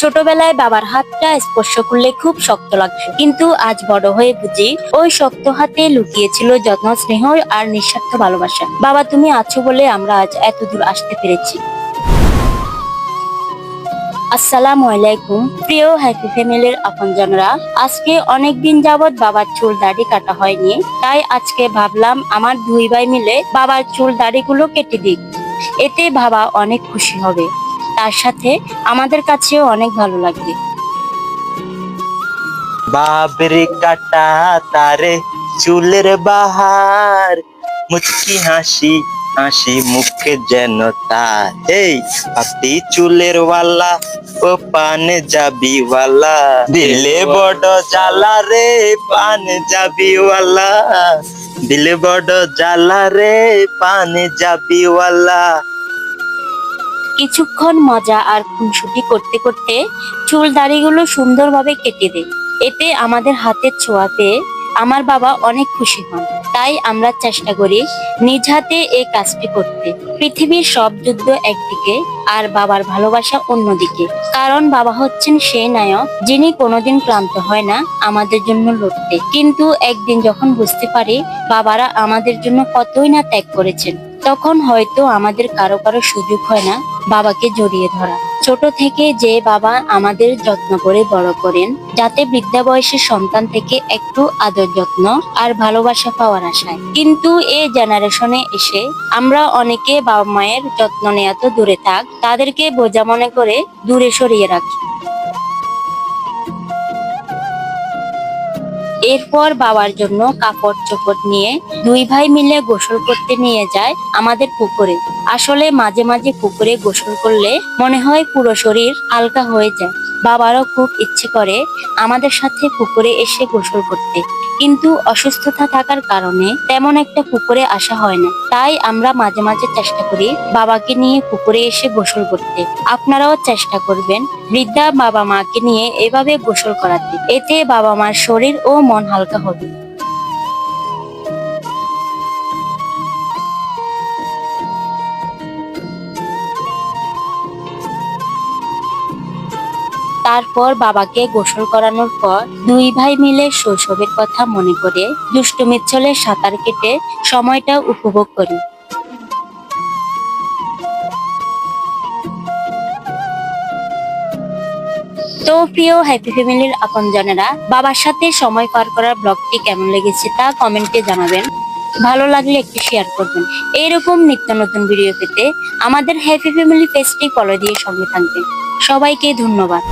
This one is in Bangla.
ছোটবেলায় বাবার হাতটা স্পর্শ করলে খুব শক্ত লাগতো। কিন্তু আজ বড় হয়ে বুঝি ওই শক্ত হাতে লুকিয়েছিল যত্ন, স্নেহ আর নিঃস্বার্থ ভালোবাসা। বাবা, তুমি আছো বলে আমরা আজ এত দূর আসতে পেরেছি। আসসালামু আলাইকুম। প্রিয় হ্যাপি ফ্যামিলির আপনজনরা, আজকে অনেক দিন যাবৎ বাবার চুল দাড়ি কাটা হয়নি, তাই আজকে ভাবলাম আমার দুই ভাই মিলে বাবার চুল দাড়িগুলো কেটে দিক এতে বাবা অনেক খুশি হবে। তার সাথে আমাদের কাছেও অনেক ভালো লাগবে। বাবরে কাটা তারে চুলের বাহার মুচকি হাসি হাসি মুখে যেন তার। এই আপনি চুলের ওয়ালা ও পানে যাবি ওয়ালা। দিলে বড় জ্বালা রে পানে যাবি ওয়ালা। দিলে বড় জ্বালা রে পানে যাবি ওয়ালা। কিছুক্ষণ মজা আর খুনসুটি করতে করতে চুল দাড়িগুলো সুন্দরভাবে কেটে দেয় এতে আমাদের হাতের ছোঁয়া পেয়ে আমার বাবা অনেক খুশি হন। তাই আমরা চেষ্টা করি নিজ হাতে এই কাজটি করতে। পৃথিবীর সব যুদ্ধ একদিকে আর বাবার ভালোবাসা অন্যদিকে। কারণ বাবা হচ্ছেন সেই নায়ক যিনি কোনোদিন ক্লান্ত হয় না আমাদের জন্য লড়তে। কিন্তু একদিন যখন বুঝতে পারি বাবারা আমাদের জন্য কতই না ত্যাগ করেছেন তখন হয়তো আমাদের কারও কারও সুযোগ হয় না বাবাকে জড়িয়ে ধরা। ছোট থেকে যে বাবা আমাদের যত্ন করে বড় করেন, যাতে বৃদ্ধা বয়সের সন্তান থেকে একটু আদর যত্ন আর ভালোবাসা পাওয়ার আশায়। কিন্তু এই জেনারেশনে এসে আমরা অনেকে বাবা মায়ের যত্ন নেওয়া তো দূরে থাক, তাদেরকে বোঝা মনে করে দূরে সরিয়ে রাখি। এরপর বাবার জন্য কাপড় চোপড় নিয়ে দুই ভাই মিলে গোসল করতে নিয়ে যায় আমাদের পুকুরে। আসলে মাঝে মাঝে পুকুরে গোসল করলে মনে হয় পুরো শরীর হালকা হয়ে যায়। বাবারও খুব ইচ্ছে করে আমাদের সাথে পুকুরে এসে গোসল করতে। কিন্তু অসুস্থতা থাকার কারণে তেমন একটা পুকুরে আসা হয় না। তাই আমরা মাঝে মাঝে চেষ্টা করি বাবাকে নিয়ে পুকুরে এসে গোসল করতে। আপনারাও চেষ্টা করবেন বৃদ্ধা বাবা মাকে নিয়ে এভাবে গোসল করাতে। এতে বাবা মার শরীর ও মন হালকা হবে। তারপর বাবাকে গোসল করানোর পর দুই ভাই মিলে শৈশবের কথা মনে করে দুষ্টুমির সাঁতার কেটে সময়টা উপভোগ করি। তো প্রিয় হ্যাপি ফ্যামিলির আপনজনেরা, বাবার সাথে সময় পার করার ব্লগটি কেমন লেগেছে তা কমেন্টে জানাবেন। ভালো লাগলে একটু শেয়ার করবেন। এইরকম নিত্য নতুন ভিডিও পেতে আমাদের হ্যাপি ফ্যামিলি পেজটি ফলো দিয়ে সঙ্গে থাকবেন। সবাইকে ধন্যবাদ।